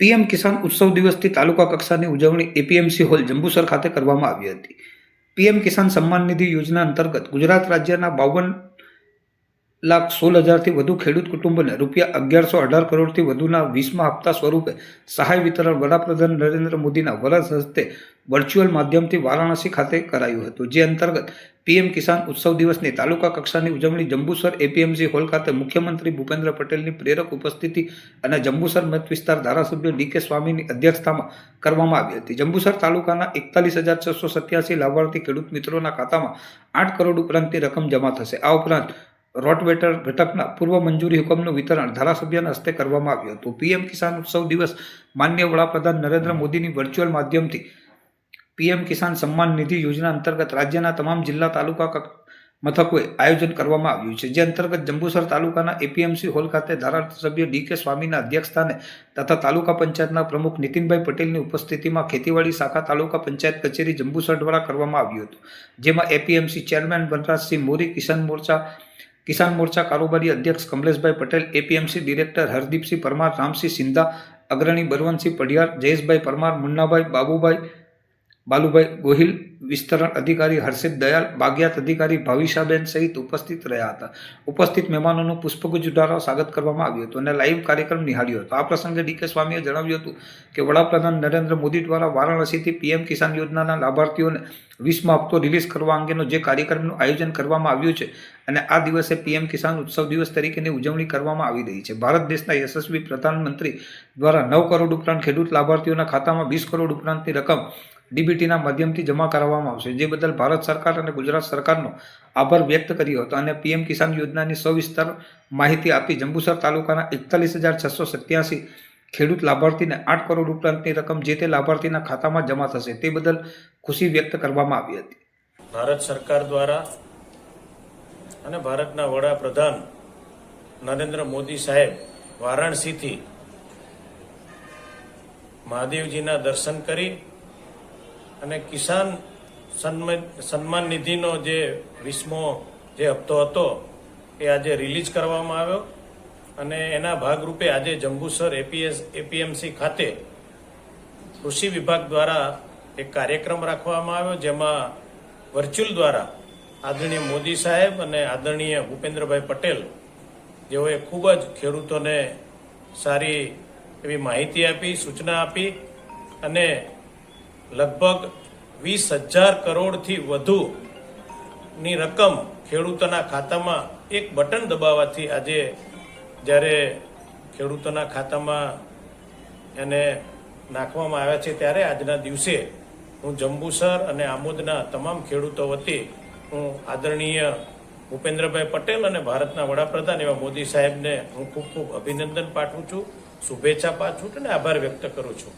PM કિસાન ઉત્સવ દિવસથી તાલુકા કક્ષાની ઉજવણી એપીએમસી હોલ જંબુસર ખાતે કરવામાં આવી હતી. પીએમ કિસાન સન્માન નિધિ યોજના અંતર્ગત ગુજરાત રાજ્યના બાવન લાખ સોળ હજારથી વધુ ખેડૂત કુટુંબોને રૂપિયા અગિયારસો અઢાર કરોડથી વધુના વીસમા હપ્તા સ્વરૂપે સહાય વિતરણ વડાપ્રધાન નરેન્દ્ર મોદીના વરસ હસ્તે વર્ચ્યુઅલ માધ્યમથી વારાણસી ખાતે કરાયું હતું. જે અંતર્ગત પીએમ કિસાન ઉત્સવ દિવસની તાલુકા કક્ષાની ઉજવણી જંબુસર એપીએમસી હોલ ખાતે મુખ્યમંત્રી ભૂપેન્દ્ર પટેલની પ્રેરક ઉપસ્થિતિ અને જંબુસર મત વિસ્તાર ધારાસભ્ય ડી કે સ્વામીની અધ્યક્ષતામાં કરવામાં આવી હતી. જંબુસર તાલુકાના એકતાલીસ હજાર છસો સત્યાસી લાભાર્થી ખેડૂત મિત્રોના ખાતામાં આઠ કરોડ ઉપરાંતની રકમ જમા થશે. આ ઉપરાંત રોટવેટર ઘટકના પૂર્વ મંજૂરી હુકમનું વિતરણ ધારાસભ્યના હસ્તે કરવામાં આવ્યું હતું. પીએમ કિસાન ઉત્સવ દિવસ માન્ય વડાપ્રધાન નરેન્દ્ર મોદીની વર્ચ્યુઅલ માધ્યમથી પીએમ કિસાન સન્માન નિધિ યોજના અંતર્ગત રાજ્યના તમામ જિલ્લા તાલુકા મથકોએ આયોજન કરવામાં આવ્યું છે. જે અંતર્ગત જંબુસર તાલુકાના એપીએમસી હોલ ખાતે ધારાસભ્ય ડી કે સ્વામીના અધ્યક્ષસ્થાને તથા તાલુકા પંચાયતના પ્રમુખ નીતિનભાઈ પટેલની ઉપસ્થિતિમાં ખેતીવાડી શાખા તાલુકા પંચાયત કચેરી જંબુસર દ્વારા કરવામાં આવ્યું હતું. જેમાં એપીએમસી ચેરમેન વનરાજસિંહ મોરી, કિસાન મોરચા કિસાન મોરચા કારોબારી અધ્યક્ષ કમલેશભાઈ પટેલ, એપીએમસી ડિરેક્ટર હરદીપસિંહ પરમાર, રામસિંહ સિંધા, અગ્રણી બળવંતસિંહ પઢિયાર, જયેશભાઈ પરમાર, મુન્નાભાઈ બાબુભાઈ બાલુભાઈ ગોહિલ વિસ્તરણ અધિકારી, હર્ષિત દયાલ બાગ્યાત અધિકારી, ભાવિશાબેન સહિત ઉપસ્થિત રહ્યા હતા. ઉપસ્થિત મહેમાનોનું પુષ્પગુચ્છ સ્વાગત કરવામાં આવ્યું હતું અને લાઈવ કાર્યક્રમ નિહાળ્યો હતો. આ પ્રસંગે ડીકે સ્વામીએ જણાવ્યું હતું કે, વડાપ્રધાન નરેન્દ્ર મોદી દ્વારા વારાણસીથી પીએમ કિસાન યોજનાના લાભાર્થીઓને વીસમા હપ્તો રિલીઝ કરવા અંગેનો જે કાર્યક્રમનું આયોજન કરવામાં આવ્યું છે અને આ દિવસે પીએમ કિસાન ઉત્સવ દિવસ તરીકેની ઉજવણી કરવામાં આવી રહી છે. ભારત દેશના યશસ્વી પ્રધાનમંત્રી દ્વારા નવ કરોડ ઉપરાંત ખેડૂત લાભાર્થીઓના ખાતામાં વીસ કરોડ ઉપરાંતની રકમ ડીબીટીના માધ્યમથી જમા કરાવવામાં આવશે. જે બદલ ભારત સરકાર અને ગુજરાત સરકારનો આભાર વ્યક્ત કર્યો હતો અને પીએમ કિસાન યોજનાની સવિસ્તર માહિતી આપી જંબુસર તાલુકાના એકતાલીસ હજાર છસો સત્યાસી ખેડૂત લાભાર્થીને આઠ કરોડ ઉપરાંતની રકમ જે તે લાભાર્થીના ખાતામાં જમા થશે તે બદલ ખુશી વ્યક્ત કરવામાં આવી હતી. ભારત સરકાર દ્વારા અને ભારતના વડાપ્રધાન નરેન્દ્ર મોદી સાહેબ વારાણસીથી મહાદેવજીના દર્શન કરી અને કિસાન સન્માન નિધિનો જે વીસમો જે હપ્તો હતો, એ આજે રિલીઝ કરવામાં આવ્યો. અને એના ભાગરૂપે આજે જંબુસર એપીએસ, એપીએમસી ખાતે કૃષિ વિભાગ દ્વારા એક કાર્યક્રમ રાખવામાં આવ્યો, જેમાં વર્ચ્યુઅલ દ્વારા આદરણીય મોદી સાહેબ અને આદરણીય ભૂપેન્દ્રભાઈ પટેલ જેઓએ ખૂબ જ ખેડૂતોને સારી એવી માહિતી આપી, સૂચના આપી અને લગભગ વીસ હજાર કરોડથી વધુની રકમ ખેડૂતોના ખાતામાં એક બટન દબાવવાથી આજે જ્યારે ખેડૂતોના ખાતામાં એને નાખવામાં આવ્યા છે, ત્યારે આજના દિવસે હું જંબુસર અને આમોદના તમામ ખેડૂતો વતી હું આદરણીય ભૂપેન્દ્રભાઈ પટેલ અને ભારતના વડાપ્રધાન એવા મોદી સાહેબને હું ખૂબ ખૂબ અભિનંદન પાઠવું છું, શુભેચ્છા પાઠવું છું અને આભાર વ્યક્ત કરું છું.